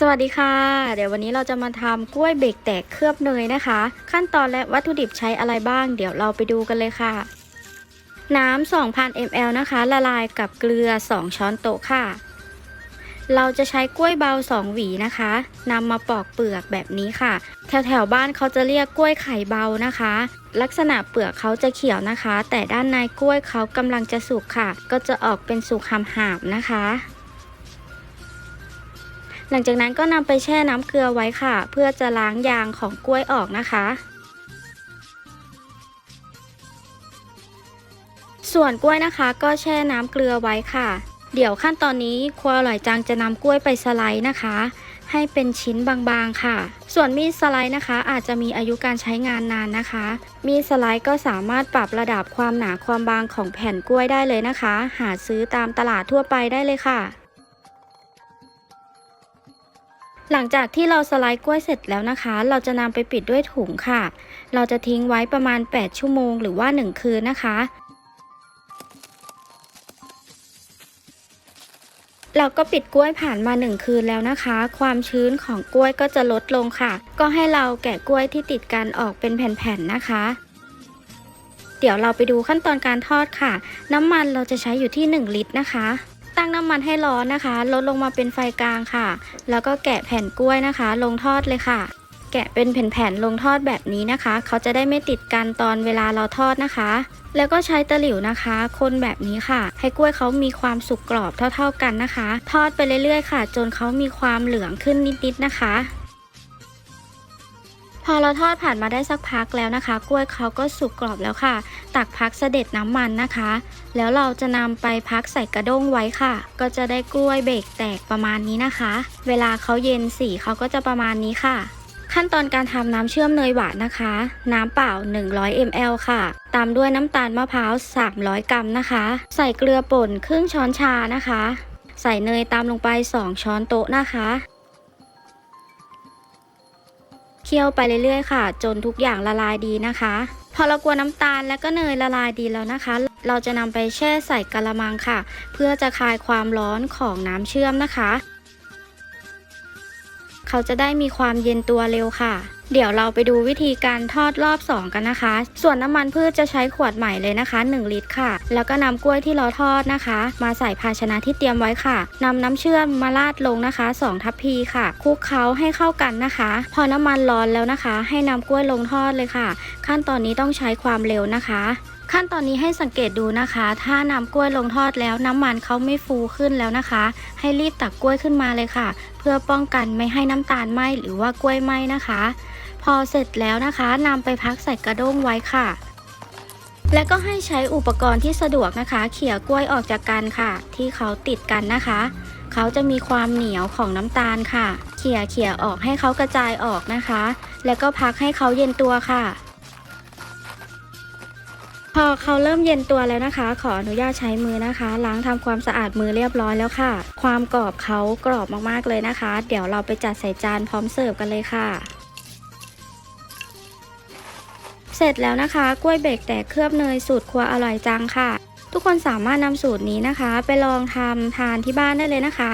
สวัสดีค่ะ เดี๋ยววันนี้เราจะมาทำกล้วยเบรกแตกเคลือบเนยนะคะ ขั้นตอนและวัตถุดิบใช้อะไรบ้าง เดี๋ยวเราไปดูกันเลยค่ะ น้ำ 2,000 ml นะคะ ละลายกับเกลือ 2 ช้อนโต๊ะค่ะ เราจะใช้กล้วยเบา 2 หวีนะคะนำมาปอกเปลือกแบบนี้ค่ะ แถวแถวๆบ้านเขาจะเรียกกล้วยไข่เบานะคะ ลักษณะเปลือกเขาจะเขียวนะคะ แต่ด้านในกล้วยเขากำลังจะสุกค่ะ ก็จะออกเป็นสุกหำๆนะคะ หลังจากนั้นก็นำไปแช่น้ำเกลือไว้ค่ะ เพื่อจะล้างยางของกล้วยออกนะคะ ส่วนกล้วยนะคะก็แช่น้ำเกลือไว้ค่ะ เดี๋ยวขั้นตอนนี้ครัวอร่อยจังจะนำกล้วยไปสไลด์นะคะ ให้เป็นชิ้นบางๆค่ะ ส่วนมีดสไลด์นะคะ อาจจะมีอายุการใช้งานนานนะคะ มีดสไลด์ก็สามารถปรับระดับความหนาความบางของแผ่นกล้วยได้เลยนะคะ หาซื้อตามตลาดทั่วไปได้เลยค่ะ หลังจากที่เราสไลด์กล้วยเสร็จแล้วนะคะ เราจะนำไปปิดด้วยถุงค่ะ เราจะทิ้งไว้ประมาณ 8 ชั่วโมงหรือว่า 1 คืนนะคะ เราก็ปิดกล้วยผ่านมา 1 คืนแล้วนะคะ ความชื้นของกล้วยก็จะลดลงค่ะ ก็ให้เราแกะกล้วยที่ติดกันออกเป็นแผ่นๆนะคะ เดี๋ยวเราไปดูขั้นตอนการทอดค่ะ น้ำมันเราจะใช้อยู่ที่ 1 ลิตรนะคะ ตั้งน้ำมันให้ร้อนนะคะ ลดลงมาเป็นไฟกลางค่ะ แล้วก็แกะแผ่นกล้วยนะคะ ลงทอดเลยค่ะ แกะเป็นแผ่นๆลงทอดแบบนี้นะคะ เขาจะได้ไม่ติดกันตอนเวลาเราทอดนะคะ แล้วก็ใช้ตะหลิวนะคะ คนแบบนี้ค่ะ ให้กล้วยเขามีความสุกกรอบเท่า ๆกันนะคะ ทอดไปเรื่อยๆ ค่ะ จนเขามีความเหลืองขึ้นนิดๆนะคะ พอเราทอดผ่านมาได้สักพักแล้วนะคะ กล้วยเขาก็สุกกรอบแล้วค่ะ ตักพักเสด็จน้ำมันนะคะ แล้วเราจะนำไปพักใส่กระด้งไว้ค่ะ ก็จะได้กล้วยเบรกแตกประมาณนี้นะคะ เวลาเขาเย็นสีเขาก็จะประมาณนี้ค่ะ ขั้นตอนการทำน้ำเชื่อมเนยหวานนะคะ น้ำเปล่า 100 ml ค่ะ ตามด้วยน้ำตาลมะพร้าว 300 กรัมนะคะ ใส่เกลือป่นครึ่งช้อนชานะคะ ใส่เนยตามลงไป 2 ช้อนโต๊ะนะคะ เคี่ยวไปเรื่อยๆค่ะ จนทุกอย่างละลายดีนะคะ พอเรากวนน้ำตาลและก็เนยละลายดีแล้วนะคะ เราจะนำไปแช่ใส่กะละมังค่ะ เพื่อจะคลายความร้อนของน้ำเชื่อมนะคะ เขาจะได้มีความเย็นตัวเร็วค่ะ เดี๋ยวเราไปดูวิธีการทอดรอบ 2 กันนะคะ ส่วนน้ำมันพืชจะใช้ขวดใหม่เลยนะคะ 1 ลิตรค่ะ แล้วก็นำกล้วยที่เราทอดนะคะ มาใส่ภาชนะที่เตรียมไว้ค่ะนำน้ำเชื่อมมาราดลงนะคะ 2 ทัพพีค่ะคลุกเคล้าให้เข้ากันนะคะ พอน้ำมันร้อนแล้วนะคะ ให้นำกล้วยลงทอดเลยค่ะ ขั้นตอนนี้ต้องใช้ความเร็วนะคะ ขั้นตอนนี้ให้สังเกตดูนะคะ ถ้านำกล้วยลงทอดแล้วน้ำมันเขาไม่ฟูขึ้นแล้วนะคะ ให้รีบตักกล้วยขึ้นมาเลยค่ะ เพื่อป้องกันไม่ให้น้ำตาลไหมหรือว่ากล้วยไหมนะคะ พอเสร็จแล้วนะคะนำไปพักใส่กระด้งไว้ค่ะ และก็ให้ใช้อุปกรณ์ที่สะดวกนะคะ เขี่ยกล้วยออกจากกันค่ะ ที่เขาติดกันนะคะ เขาจะมีความเหนียวของน้ำตาลค่ะ เขี่ยเขี่ยออกให้เขากระจายออกนะคะ แล้วก็พักให้เขาเย็นตัวค่ะ พอเขาเริ่มเย็นตัวแล้วนะคะ ขออนุญาตใช้มือนะคะ ล้างทำความสะอาดมือเรียบร้อยแล้วค่ะ ความกรอบเขากรอบมากๆเลยนะคะ เดี๋ยวเราไปจัดใส่จานพร้อมเสิร์ฟกันเลยค่ะเสร็จแล้วนะคะ กล้วยเบรกแตกเคลือบเนยสูตรครัวอร่อยจังค่ะ ทุกคนสามารถนำสูตรนี้นะคะ ไปลองทำทานที่บ้านได้เลยนะคะ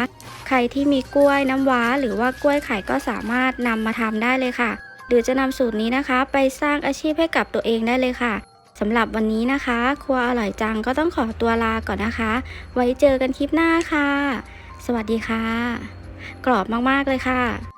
ใครที่มีกล้วยน้ำว้า หรือว่ากล้วยไข่ก็สามารถนำมาทำได้เลยค่ะ หรือจะนำสูตรนี้นะคะ ไปสร้างอาชีพให้กับตัวเองได้เลยค่ะ สำหรับวันนี้นะคะ ครัวอร่อยจังก็ต้องขอตัวลาก่อนนะคะ ไว้เจอกันคลิปหน้าค่ะ สวัสดีค่ะ กรอบมากๆเลยค่ะ